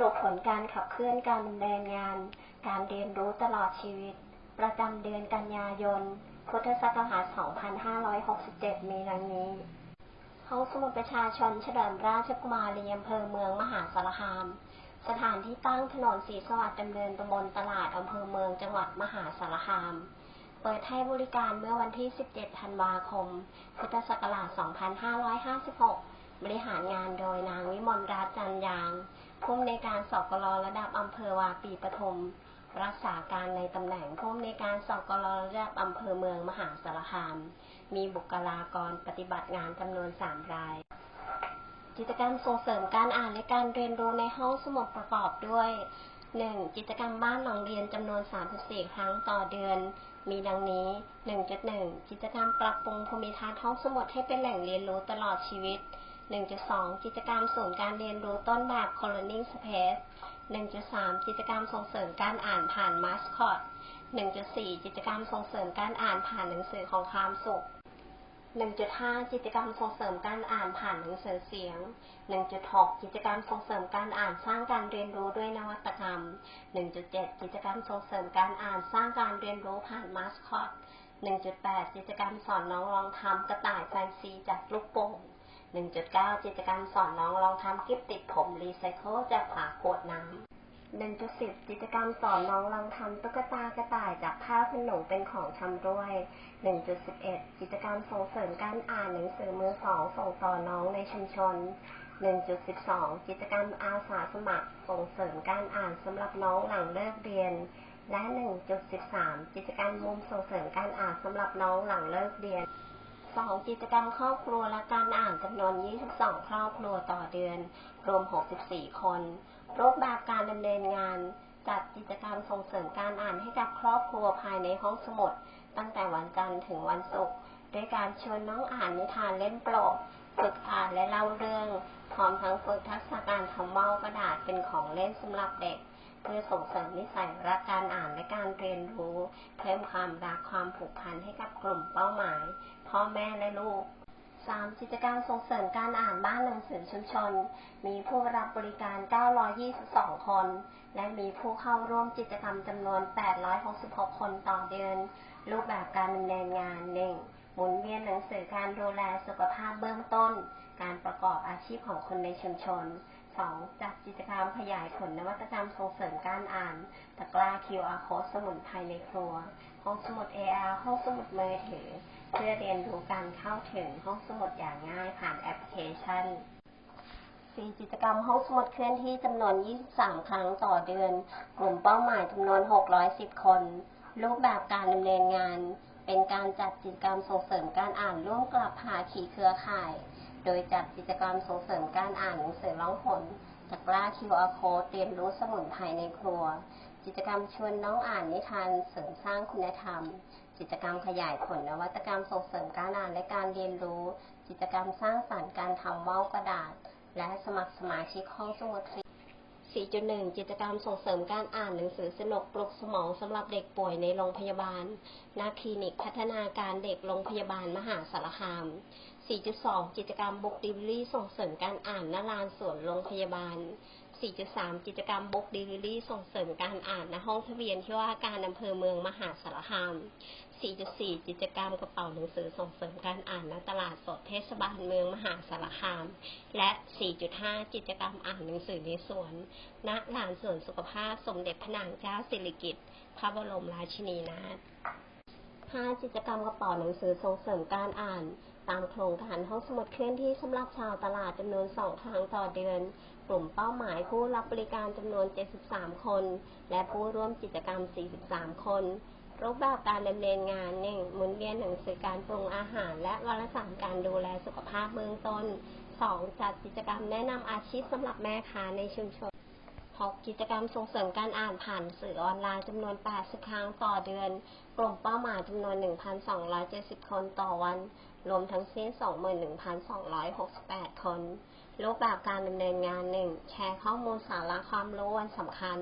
รุปผลการขับเคลื่อนการดำเนินงาน การเรียนรู้ตลอดชีวิต ประจำเดือนกันยายน พุทธศักราช 2567 มีดังนี้ ห้องสมุดประชาชนเฉลิมราชกุมารีอำเภอเมืองมหาสารคาม สถานที่ตั้งถนนสีสวัสดิ์ดำเนินตำบลตลาดอำเภอเมืองจังหวัดมหาสารคาม เปิดให้บริการเมื่อวันที่ 17 ธันวาคม พุทธศักราช 2556 บริหารงานโดยนางวิมลรัตน์จันยาง ผู้อำนวยการสกลระดับอำเภอวาปีปทุมรักษาการในตำแหน่งผู้อำนวยการสกลระดับอำเภอเมืองมหาสารคาม มีบุคลากรปฏิบัติงานจำนวน3ราย กิจกรรมส่งเสริมการอ่านและการเรียนรู้ในห้องสมุดประกอบด้วย 1. กิจกรรมบ้านหลังเรียนจำนวน 34 ครั้งต่อเดือน มีดังนี้ 1.1 กิจกรรมปรับปรุงภูมิทัศน์ห้องสมุดให้เป็นแหล่งเรียนรู้ตลอดชีวิต 1.2 กิจกรรมศูนย์การเรียนรู้ต้นแบบ Learning Space 1.3 กิจกรรมส่งเสริมการอ่านผ่านมาสคอต 1.4 กิจกรรมส่งเสริมการอ่านผ่านหนังสือของความสุข 1.5 กิจกรรมส่งเสริมการอ่านผ่านหนังสือเสียง 1.6 กิจกรรมส่งเสริมการอ่านสร้างการเรียนรู้ด้วยนวัตกรรม 1.7 กิจกรรมส่งเสริมการอ่านสร้างการเรียนรู้ผ่านมาสคอต 1.8 กิจกรรมสอนน้องลองทำกระต่ายแฟนซีจากลูกโป่ง 1.9 กิจกรรมสอนน้องลองทำกิฟติดผมรีไซเคิลจากฝาขวดน้ำ1.10กิจกรรมสอนน้องลองทำตุ๊กตากระต่ายจากผ้าขนหนูเป็นของชำร่วย 1.11 กิจกรรมส่งเสริมการอ่านหนังสือมือสองส่งต่อน้องในชุมชน 1.12 กิจกรรมอาสาสมัคร ส่งเสริมการอ่านสำหรับน้องหลังเลิกเรียน และ 1.13 กิจกรรมมุมส่งเสริมการอ่านสำหรับน้องหลังเลิกเรียน 2. กิจกรรมครอบครัวและการอ่านจำนวน 22 ครอบครัวต่อเดือน รวม 64 คน รูปแบบการดำเนินงาน จัดกิจกรรมส่งเสริมการอ่านให้กับครอบครัวภายในห้องสมุด ตั้งแต่วันจันทร์ถึงวันศุกร์ด้วยการชวนน้องอ่านนิทานเล่มโปรดฝึกอ่านและเล่าเรื่อง พร้อมทั้งฝึกทักษะการทำเบ้ากระดาษเป็นของเล่นสำหรับเด็ก เพื่อส่งเสริมนิสัยรักการอ่านและการเรียนรู้ เพิ่มความรักความผูกพันให้กับกลุ่มเป้าหมาย พ่อแม่และลูก 3. กิจการมส่งเสริมการอ่านบ้านหนังสือชุมชน มีผู้รับบริการ 922 คน และมีผู้เข้าร่วมกิจกรรมจำนวน 866 คนต่อเดือน รูปแบบการดำเนินงาน 1. หมุนเวียนหนังสือการดูแลสุขภาพเบื้องต้น การประกอบอาชีพของคนในชุมชน 2. จัดกิจกรรมขยายผลนวัตกรรมส่งเสริมการอ่าน ตะกร้า QR Code สมุนไพรในครัว ห้องสมุด AR ห้องสมุดมือถือ เพื่อเรียนรู้การเข้าถึงห้องสมุดอย่างง่ายผ่านแอปพลิเคชัน 4. กิจกรรมห้องสมุดเคลื่อนที่จำนวน 23 ครั้งต่อเดือน กลุ่มเป้าหมายจำนวน 610 คน รูปแบบการดำเนินงาน เป็นการจัดกิจกรรมส่งเสริมการอ่านร่วมกับภาคีเครือข่าย โดยจัดกิจกรรมส่งเสริมการอ่านหนังสือร้องผลตะกร้า QR Code เตรียมรู้สมุนไพรในครัว กิจกรรมชวนน้องอ่านนิทานเสริมสร้างคุณธรรม กิจกรรมขยายผลนวัตกรรมส่งเสริมการอ่านและการเรียนรู้ กิจกรรมสร้างสรรค์การทำเม้ากระดาษ และสมัครสมาชิกห้องสมุดฟรี 4.1 กิจกรรมส่งเสริมการอ่านหนังสือสนุกปลุกสมองสำหรับเด็กป่วยในโรงพยาบาลณคลินิกพัฒนาการเด็กโรงพยาบาลมหาสารคาม 4.2 กิจกรรมบุกดิลิลี่ส่งเสริมการอ่านณลานสวนโรงพยาบาล 4.3 กิจกรรมบุ๊กดิลิลี่ส่งเสริมการอ่านณห้องทะเบียนที่ว่าการอำเภอเมืองมหาสารคาม 4.4 กิจกรรมกระเป๋าหนังสือส่งเสริมการอ่านณตลาดสดเทศบาลเมืองมหาสารคาม และ 4.5 กิจกรรมอ่านหนังสือในสวน ณลานสวนสุขภาพสมเด็จพระนางเจ้าสิริกิติ์พระบรมราชินีนาถ 5. กิจกรรมกระเป๋าหนังสือส่งเสริมการอ่าน ตามโครงการห้องสมุดเคลื่อนที่สำหรับชาวตลาดจำนวน 2 ครั้งต่อเดือน กลุ่มเป้าหมายผู้รับบริการจำนวน 73 คน และผู้ร่วมกิจกรรม 43 คน รูปแบบการดำเนินงาน 1. หมุนเวียนหนังสือการปรุงอาหาร และวารสารการดูแลสุขภาพเบื้องต้น 2. จัดกิจกรรมแนะนำอาชีพสำหรับแม่ค้าในชุมชน 6. กิจกรรมส่งเสริมการอ่านผ่านสื่อออนไลน์จำนวน 80 ครั้งต่อเดือน กลุ่มเป้าหมายจำนวน 1,270 คนต่อวัน รวมทั้งสิ้น 21,268 คน รูปแบบการดำเนินงาน 1. แชร์ข้อมูลสาระความรู้วันสำคัญ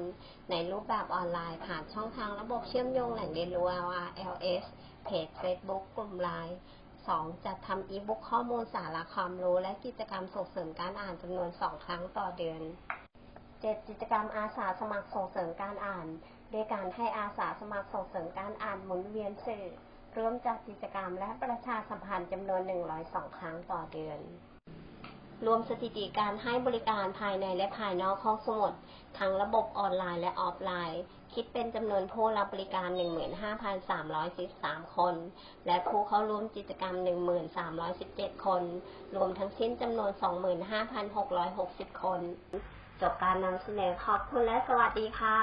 ในรูปแบบออนไลน์ผ่านช่องทางระบบเชื่อมโยงแหล่งเรียนรู้ LRLS เพจ Facebook กลุ่มไลน์ 2. จัดทำอีบุ๊กข้อมูลสาระความรู้ และกิจกรรมส่งเสริมการอ่านจำนวน 2 ครั้งต่อเดือน 7. กิจกรรมอาสาสมัครส่งเสริมการอ่าน โดยการให้อาสาสมัครส่งเสริมการอ่านหมุนเวียนสื่อ ร่วมจัดกิจกรรมและประชาสัมพันธ์จำนวน 102 ครั้งต่อเดือน รวมสถิติการให้บริการภายในและภายนอกห้องสมุด ทั้งระบบออนไลน์และออฟไลน์ คิดเป็นจำนวนผู้รับบริการ 15,313คน และผู้เข้าร่วมกิจกรรม 1317 คน รวมทั้งสิ้นจำนวน 25,660 คน จบการนำเสนอขอบคุณและสวัสดีค่ะ